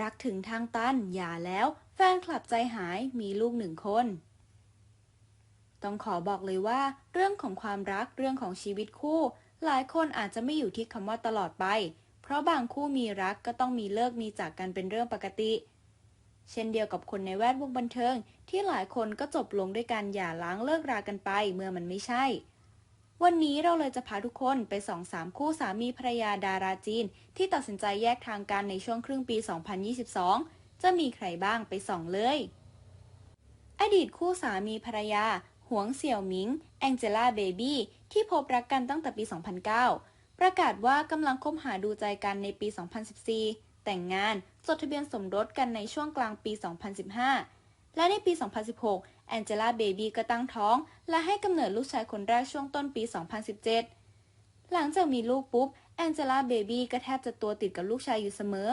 รักถึงทางตันหย่าแล้ว แฟนคลับใจหายมีลูกหนึ่งคน ต้องขอบอกเลยว่า เรื่องของความรักเรื่องของชีวิตคู่ หลายคนอาจจะไม่อยู่ที่คำว่าตลอดไป เพราะบางคู่มีรักก็ต้องมีเลิกมีจากกันเป็นเรื่องปกติ เช่นเดียวกับคนในแวดวงบันเทิง ที่หลายคนก็จบลงด้วยการหย่าล้างเลิกรากันไปเมื่อมันไม่ใช่ วันนี้เราเลยจะพาทุกคนไปส่องสามคู่สามีภรรยาดาราจีน ที่ตัดสินใจแยกทางกันในช่วงครึ่งปี 2022 จะมีใครบ้างไปส่องเลย อดีตคู่สามีภรรยา หวงเสี่ยวหมิง แองเจล่าเบบี้ ที่พบรักกันตั้งแต่ปี 2009 ประกาศว่ากำลังคบหาดูใจกันในปี 2014 แต่งงานจดทะเบียนสมรสกันในช่วงกลางปี 2015 และในปี 2016 แองเจล่าเบบี้ก็ตั้งท้อง และให้กำเนิดลูกชายคนแรกช่วงต้นปี 2017 หลังจากมีลูกปุ๊บ แองเจล่าเบบี้ก็แทบจะตัวติดกับลูกชายอยู่เสมอ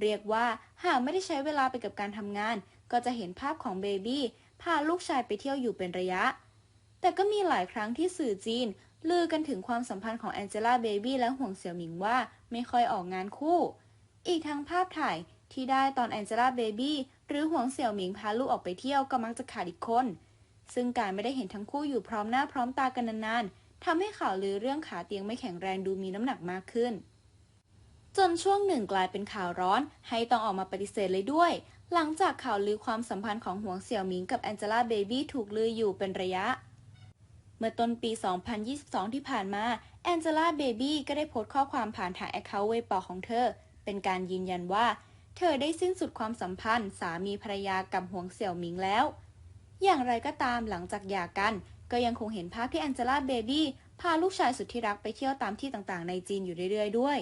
เรียกว่าหากไม่ได้ใช้เวลาไปกับการทำงาน ก็จะเห็นภาพของเบบี้พาลูกชายไปเที่ยวอยู่เป็นระยะ แต่ก็มีหลายครั้งที่สื่อจีน ลือกันถึงความสัมพันธ์ของแองเจล่าเบบี้และห่วงเสี่ยวหมิงว่าไม่ค่อยออกงานคู่ อีกทั้งภาพถ่าย ที่ได้ตอนแองเจล่าเบบี้หรือห่วงเสี่ยวหมิงพาลูกออกไปเที่ยวก็มักจะขาดอีกคน ซึ่งการไม่ได้เห็นทั้งคู่อยู่พร้อมหน้าพร้อมตากันนานๆทำให้ข่าวลือเรื่องขาเตียงไม่แข็งแรงดูมีน้ำหนักมากขึ้น จนช่วงหนึ่งกลายเป็นข่าวร้อน ให้ต้องออกมาปฏิเสธเลยด้วย หลังจากข่าวลือความสัมพันธ์ของหวงเสี่ยวหมิงกับแองเจล่าเบบี้ถูกลืออยู่เป็นระยะเมื่อต้นปี 2022 ที่ผ่านมา แองเจล่าเบบี้ก็ได้โพสต์ข้อความผ่านทางแอคเคาท์เว็บปอของเธอ เป็นการยืนยันว่า เธอได้สิ้นสุดความสัมพันธ์สามีภรรยากับหวงเสี่ยวหมิงแล้ว อย่างไรก็ตามหลังจากหย่ากัน ก็ยังคงเห็นภาพที่แองเจล่าเบบี้พาลูกชายสุดที่รักไปเที่ยวตามที่ต่างๆ ในจีนอยู่เรื่อยๆ ด้วย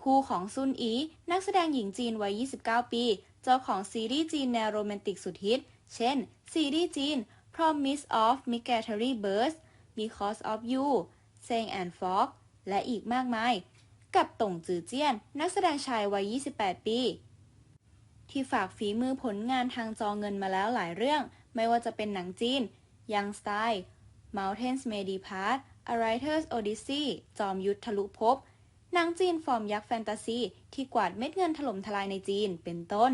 คู่ของซุนอีนักแสดงหญิงจีนวัย 29 ปี เจ้าของซีรีส์จีนแนวโรแมนติกสุดฮิต เช่น ซีรีส์จีน Promise of Migratory Birds Because of You Sing and Fog และอีกมากมาย กับตงจือเจี้ยน นักแสดงชายวัย 28 ปี ที่ฝากฝีมือผลงานทางจอเงินมาแล้วหลายเรื่อง ไม่ว่าจะเป็นหนังจีน Young Style Mountains May Depart A Writer's Odyssey จอมยุทธทะลุภพหนังจีนฟอร์มยักษ์แฟนตาซีที่กวาดเม็ดเงินถล่มทลายในจีนเป็นต้น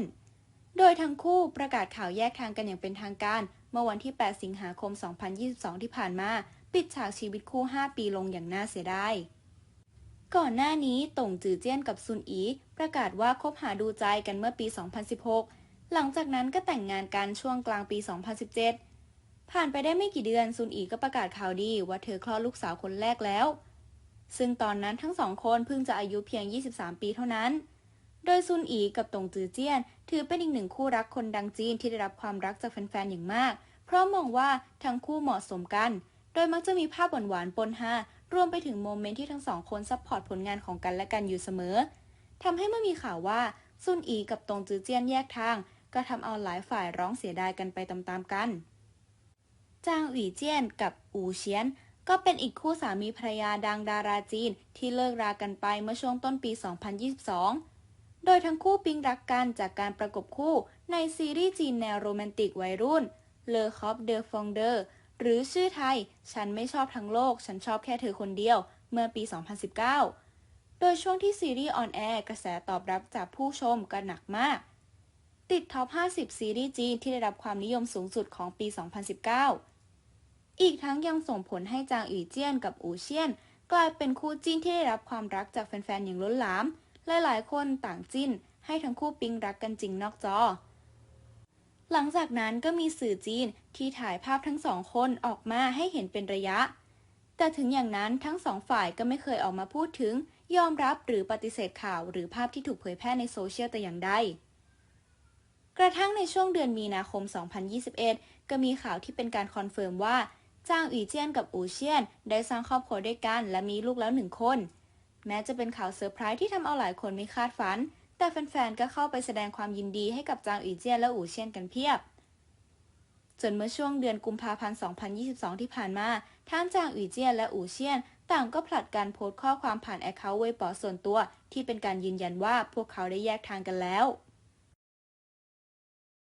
โดยทั้งคู่ประกาศข่าวแยกทางกันอย่างเป็นทางการ เมื่อวันที่ 8 สิงหาคม 2022 ที่ผ่านมา ปิดฉากชีวิตคู่ 5 ปีลงอย่างน่าเสียดาย ก่อนหน้านี้ตงจือเจี้ยนกับซุนอี ประกาศว่าคบหาดูใจกันเมื่อปี 2016 หลังจากนั้นก็แต่งงานกันช่วงกลางปี 2017 ผ่านไปได้ไม่กี่เดือนซุนอีก็ประกาศข่าวดีว่าเธอคลอดลูกสาวคนแรกแล้ว ซึ่งตอนนั้นทั้งสองคนเพิ่งจะอายุเพียง 23 ปีเท่านั้น โดยซุนอีกับตงจือเจี้ยน ถือเป็นอีกหนึ่งคู่รักคนดังจีนที่ได้รับความรักจากแฟนๆอย่างมาก เพราะมองว่าทั้งคู่เหมาะสมกัน โดยมักจะมีภาพหวานๆปนฮา รวมไปถึงโมเมนต์ที่ทั้งสองคนซัพพอร์ตผลงานของกันและกันอยู่เสมอทำให้เมื่อมีข่าวว่าซุนอีกับตงจือเจียนแยกทาง ก็ทำเอาหลายฝ่ายร้องเสียดายกันไปตามๆกันจางหวีเจียนกับอูเชียน ก็เป็นอีกคู่สามีภรรยาดังดาราจีน ที่เลิกรากันไปเมื่อช่วงต้นปี 2022 โดยทั้งคู่ปิ๊งรักกันจากการประกบคู่ในซีรีส์จีนแนวโรแมนติกวัยรุ่นเลอคอปเดอฟองเดอร์ หรือชื่อไทย ฉันไม่ชอบทั้งโลก ฉันชอบแค่เธอคนเดียว เมื่อปี 2019 โดยช่วงที่ซีรีส์ออนแอร์กระแสตอบรับจากผู้ชมก็หนักมาก ติดท็อป 50 ซีรีส์จีนที่ได้รับความนิยมสูงสุดของปี 2019 อีกทั้งยังส่งผลให้จางอีเจี้ยนกับอูเชียน กลายเป็นคู่จิ้นที่ได้รับความรักจากแฟนๆอย่างล้นหลาม หลายๆ คนต่างจิ้น ให้ทั้งคู่ปิ๊งรักกันจริงนอกจอ หลังจากนั้นก็มีสื่อจีนที่ถ่ายภาพทั้งสองคนออกมาให้เห็นเป็นระยะ แต่ถึงอย่างนั้นทั้งสองฝ่ายก็ไม่เคยออกมาพูดถึง ยอมรับหรือปฏิเสธข่าวหรือภาพที่ถูกเผยแพร่ในโซเชียลแต่อย่างใดกระทั่งในช่วงเดือนมีนาคม 2021 ก็มีข่าวที่เป็นการคอนเฟิร์มว่าจางอีเจี้ยนกับอูเชียน ได้สร้างครอบครัวด้วยกันและมีลูกแล้วหนึ่งคน แม้จะเป็นข่าวเซอร์ไพรส์ที่ทำเอาหลายคนไม่คาดฝัน แต่แฟนๆ ก็เข้าไปแสดงความยินดีให้กับจางอีเจียนและอูเชียนกันเพียบ จนเมื่อช่วงเดือนกุมภาพันธ์ 2022 ที่ผ่านมาทั้งจางอีเจียนและอูเชียน ต่างก็ผลัดการโพสต์ข้อความผ่านแอคเคาท์เว็บปอส่วนตัว ที่เป็นการยืนยันว่าพวกเขาได้แยกทางกันแล้ว